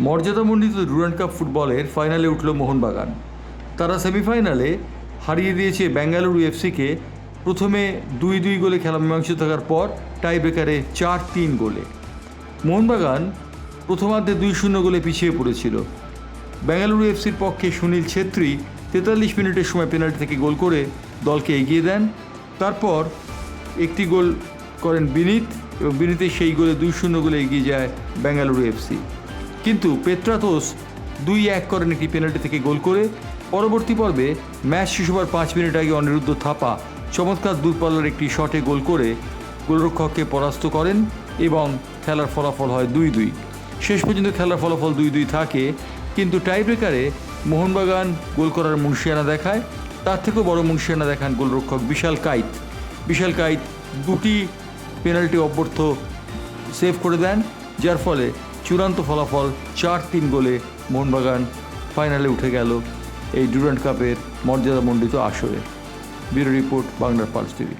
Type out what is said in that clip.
মর্যাদামণ্ডিত Durand cup ফুটবলের ফাইনালে উঠল মোহনবাগান। তারা সেমিফাইনালে হারিয়ে দিয়েছে বেঙ্গালুরু এফসিকে। প্রথমে দুই দুই গোলে খেলা মীমাংসিত থাকার পর টাই ব্রেকারে চার তিন গোলে। মোহনবাগান প্রথমার্ধে দুই শূন্য গোলে পিছিয়ে পড়েছিল। বেঙ্গালুরু এফসির পক্ষে সুনীল ছেত্রী তেতাল্লিশ মিনিটের সময় পেনাল্টি থেকে গোল করে দলকে এগিয়ে দেন। তারপর একটি গোল করেন বিনীত এবং বিনীতের সেই গোলে দুই শূন্য গোলে এগিয়ে যায় বেঙ্গালুরু এফসি। কিন্তু পেত্রাতোস দুই এক করেন একটি পেনাল্টি থেকে গোল করে। পরবর্তী পর্বে ম্যাচ শেষ হবার পাঁচ মিনিট আগে অনিরুদ্ধ থাপা চমৎকার দূরপাল্লার একটি শটে গোল করে গোলরক্ষককে পরাস্ত করেন এবং খেলার ফলাফল হয় দুই দুই। শেষ পর্যন্ত খেলার ফলাফল দুই দুই থাকে, কিন্তু টাইব্রেকারে মোহনবাগান গোল করার মুন্সিয়ানা দেখায়। তার থেকেও বড় মুন্সিয়ানা দেখান গোলরক্ষক বিশাল কাইত। বিশাল কাইত দুটি পেনাল্টি অব্যর্থ সেভ করে দেন, যার ফলে চূড়ান্ত ফলাফল চার তিন গোলে মোহনবাগান ফাইনালে উঠে গেল এই ডুরান্ড কাপের মর্যাদামণ্ডিত আসরে। ব্যুরো রিপোর্ট বাংলার পালস টিভি।